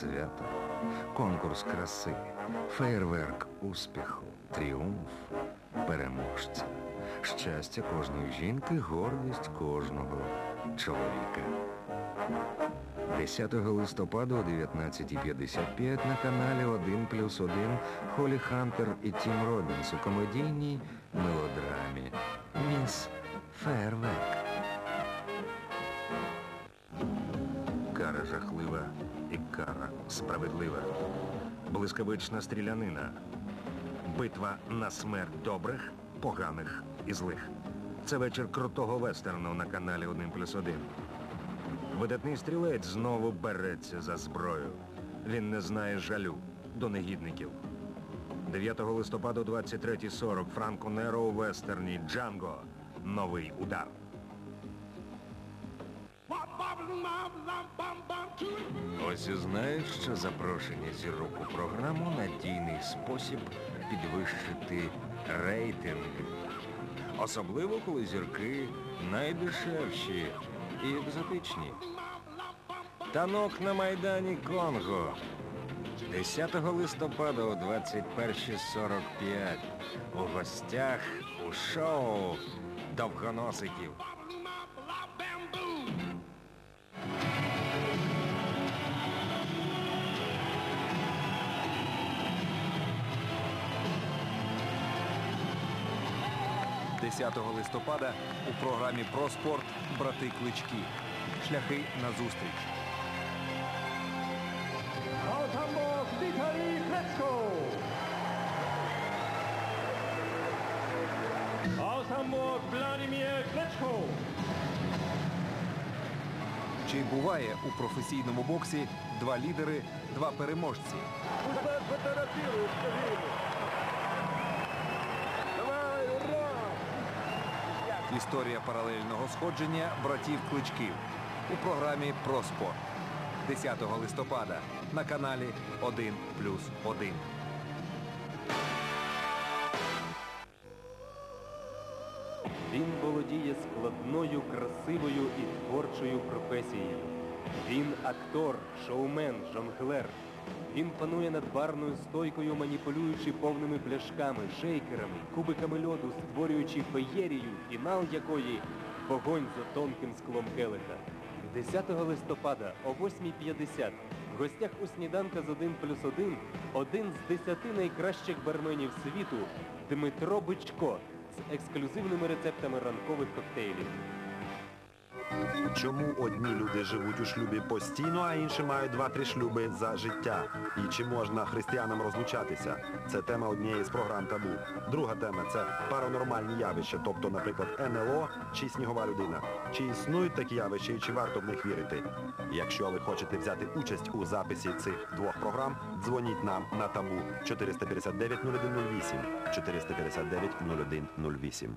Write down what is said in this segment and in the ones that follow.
свято, конкурс краси, фейерверк успіху, тріумф переможця, щастя кожної жінки, гордість кожного чоловіка. 10 листопада о 19.55 на каналі 1 плюс 1 Холі Хантер і Тім Робінс у комедійній мелодрамі Міс Фейерверк. Справедлива. Блискавична стрілянина. Битва на смерть добрих, поганих і злих. Це вечір крутого вестерну на каналі 1 плюс 1. Видатний стрілець знову береться за зброю. Він не знає жалю до негідників. 9 листопада 23.40 Франко Неро у вестерні Джанго. Новий удар. І знаєш, що запрошення зірок у програму надійний спосіб підвищити рейтинг. Особливо, коли зірки найдешевші і екзотичні. Танок на Майдані Конго. 10 листопада о 21.45 у гостях у шоу Довгоносиків. 10 листопада у програмі про спорт Брати Клички. Шляхи на зустріч. Aus Hamburg, Wladimir Klitschko. Чи буває у професійному боксі два лідери, два переможці? Удар фотографирует, Історія паралельного сходження братів Кличків у програмі про спорт. 10 листопада на каналі 1 плюс 1. Він володіє складною, красивою і творчою професією. Він актор, шоумен, жонглер. Він панує над барною стойкою, маніпулюючи повними пляшками, шейкерами, кубиками льоду, створюючи феєрію, фінал якої вогонь за тонким склом келиха. 10 листопада о 8.50 в гостях у сніданка з 1 плюс 1 один з десяти найкращих барменів світу Дмитро Бичко з ексклюзивними рецептами ранкових коктейлів. Чому одні люди живуть у шлюбі постійно, а інші мають два-три шлюби за життя? І чи можна християнам розлучатися? Це тема однієї з програм табу. Друга тема це паранормальні явища, тобто, наприклад, НЛО чи снігова людина. Чи існують такі явища і чи варто в них вірити? Якщо ви хочете взяти участь у записі цих двох програм, дзвоніть нам на табу 459 0108 459 0108.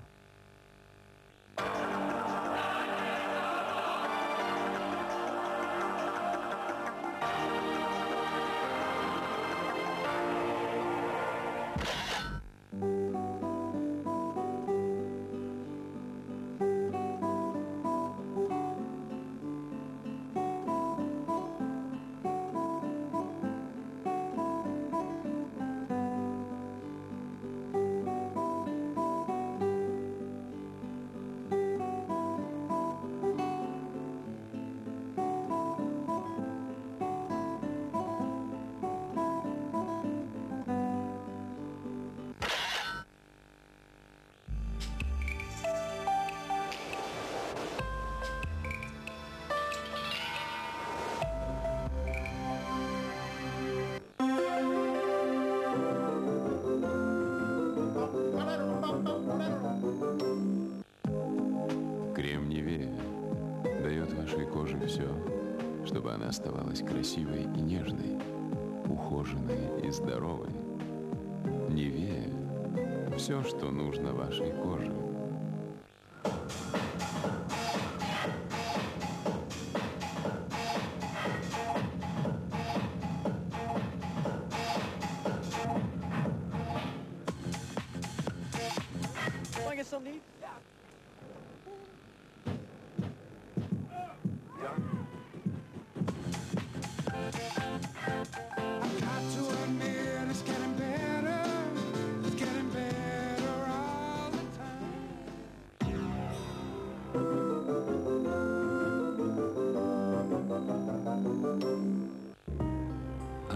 Все, чтобы она оставалась красивой и нежной, ухоженной и здоровой. Невея – все, что нужно вашей коже. Want to get something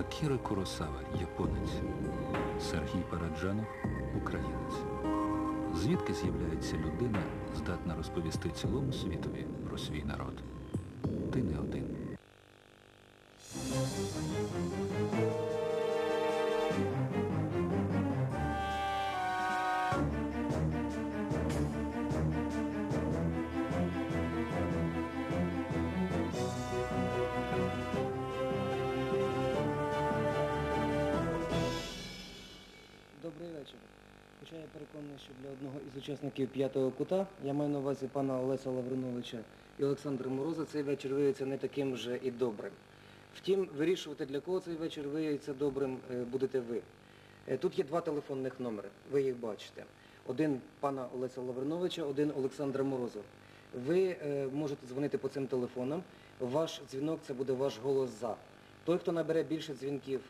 Акіра Куросава, японець. Сергій Параджанов, українець. Звідки з'являється людина, здатна розповісти цілому світові про свій народ? Ти не один. Переконаний, що для одного із учасників п'ятого кута, я маю на увазі пана Олеся Лавриновича і Олександра Мороза, цей вечір виявиться не таким же і добрим. Втім, вирішувати, для кого цей вечір виявиться добрим, е, будете ви. Е, Тут є два телефонних номери, ви їх бачите. Один пана Олеся Лавриновича, один Олександра Мороза. Ви е, можете дзвонити по цим телефонам. Ваш дзвінок це буде ваш голос за. Той, хто набере більше дзвінків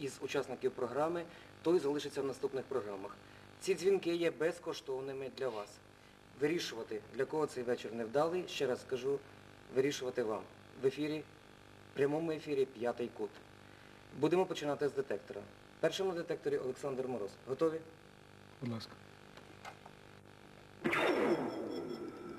із учасників програми, той залишиться в наступних програмах. Ці дзвінки є безкоштовними для вас. Вирішувати, для кого цей вечір невдалий, ще раз скажу, вирішувати вам. В ефірі, в прямому ефірі п'ятий кут. Будемо починати з детектора. Першим на детекторі Олександр Мороз. Готові? Будь ласка.